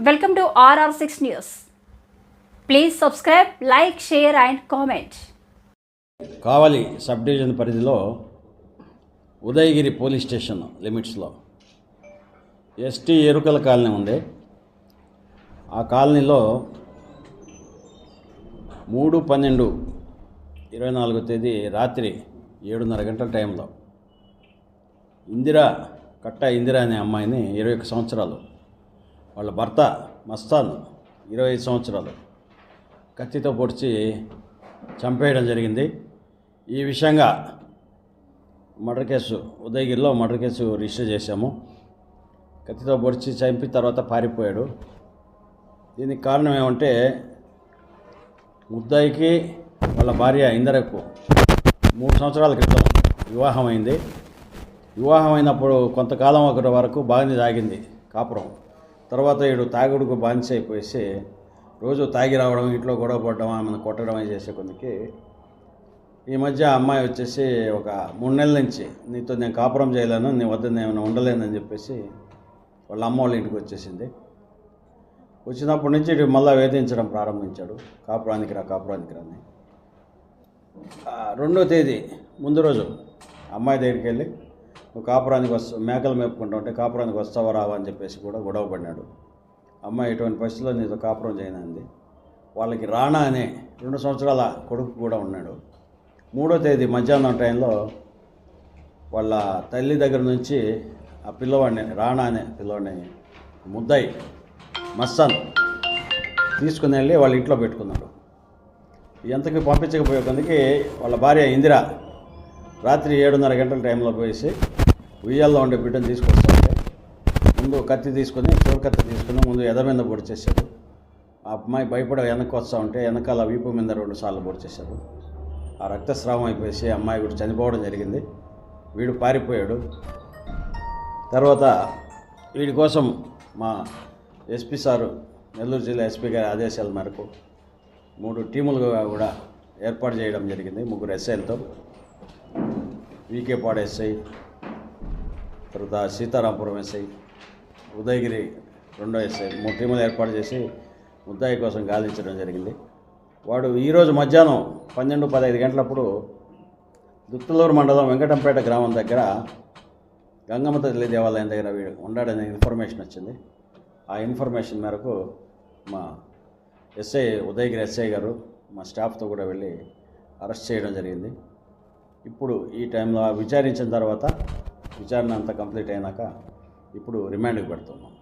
Welcome to RR six news please subscribe like share and comment Kavali sub division పరిధిలో Udayagiri police station లిమిట్స్లో ST ఎరుకల colony ఉంది. ఆ కాలనీలో మూడు పన్నెండు ఇరవై నాలుగో తేదీ రాత్రి ఏడున్నర గంటల టైంలో ఇందిరా కట్ట ఇందిరా అనే అమ్మాయిని ఇరవై ఒక్క సంవత్సరాలు వాళ్ళ భర్త మస్తాన్ ఇరవై ఐదు సంవత్సరాలు కత్తితో పొడిచి చంపేయడం జరిగింది. ఈ విషయంగా మర్డర్ కేసు ఉదయగిరిలో మర్డర్ కేసు రిజిస్టర్ చేశాము. కత్తితో పొడిచి చంపి తర్వాత పారిపోయాడు. దీనికి కారణం ఏమంటే ముద్దాయికి వాళ్ళ భార్య ఇందరకు మూడు సంవత్సరాల క్రితం వివాహం అయింది వివాహం అయినప్పుడు కొంతకాలం ఒకటి వరకు బాగానే తాగింది కాపురం. తర్వాత ఈడు తాగుడుకు బానిస అయిపోయేసి రోజు తాగి రావడం ఇంట్లో గొడవ పడడం ఆమెను కొట్టడం చేసే కొందికి ఈ మధ్య అమ్మాయి వచ్చేసి ఒక మూడు నెలల నుంచి నీతో నేను కాపురం చేయలేను నీ వద్ద నేను ఉండలేనని చెప్పేసి వాళ్ళ అమ్మ వాళ్ళ ఇంటికి వచ్చేసింది. వచ్చినప్పటి నుంచి ఇటు మళ్ళీ వేధించడం ప్రారంభించాడు. కాపురానికి రా కాపురానికి రాని రెండో తేదీ ముందు రోజు అమ్మాయి దగ్గరికి వెళ్ళి కాపురానికి వస్త మేకలు మేపుకుంటా ఉంటే కాపురానికి వస్తావా రావా అని చెప్పేసి కూడా గొడవ పడినాడు అమ్మాయి ఇటువంటి పరిస్థితుల్లో నీతో కాపురం చేయనంది. వాళ్ళకి రాణా అనే రెండు సంవత్సరాల కొడుకు కూడా ఉన్నాడు. మూడో తేదీ మధ్యాహ్నం టైంలో వాళ్ళ తల్లి దగ్గర నుంచి ఆ పిల్లవాడిని రాణా అనే పిల్లవాడిని ముద్దాయి మస్తాన్ తీసుకుని వెళ్ళి వాళ్ళ ఇంట్లో పెట్టుకున్నాడు. ఎంతకి పంపించకపోయే కొందికి వాళ్ళ భార్య ఇందిర రాత్రి ఏడున్నర గంటల టైంలో పోయేసి ఉయ్యాల్లో ఉండే బిడ్డను తీసుకొస్తుంటే ముందు కత్తి తీసుకొని చోరు కత్తి తీసుకుని ముందు ఎద మీద పొడిచేశాడు ఆ అమ్మాయి భయపడ వెనక్కి వస్తూ ఉంటే వెనకాల వీపు మీద రెండు సార్లు పొడిచేశాడు ఆ రక్తస్రావం అయిపోయేసి అమ్మాయి కూడా చనిపోవడం జరిగింది. వీడు పారిపోయాడు. తర్వాత వీడి కోసం మా ఎస్పీ సారు నెల్లూరు జిల్లా ఎస్పీ గారి ఆదేశాల మేరకు మూడు టీములుగా కూడా ఏర్పాటు చేయడం జరిగింది. ముగ్గురు ఎస్ఐలతో వీకేపాడు ఎస్ఐ తర్వాత సీతారాంపురం ఎస్ఐ ఉదయగిరి రెండో ఎస్ఐ మూడు టీములు ఏర్పాటు చేసి ముద్దాయి కోసం గాలించడం జరిగింది. వాడు ఈరోజు మధ్యాహ్నం పన్నెండు పదహైదు గంటలప్పుడు దుత్తలూరు మండలం వెంకటంపేట గ్రామం దగ్గర గంగమ్మ తల్లి దేవాలయం దగ్గర వీడు ఉండాడనే ఇన్ఫర్మేషన్ వచ్చింది. ఆ ఇన్ఫర్మేషన్ మేరకు మా ఎస్ఐ ఉదయగిరి ఎస్ఐ గారు మా స్టాఫ్తో కూడా వెళ్ళి అరెస్ట్ చేయడం జరిగింది. ఇప్పుడు ఈ టైంలో విచారించిన తర్వాత విచారణ అంతా కంప్లీట్ అయినాక ఇప్పుడు రిమాండ్కి పెడుతున్నాం.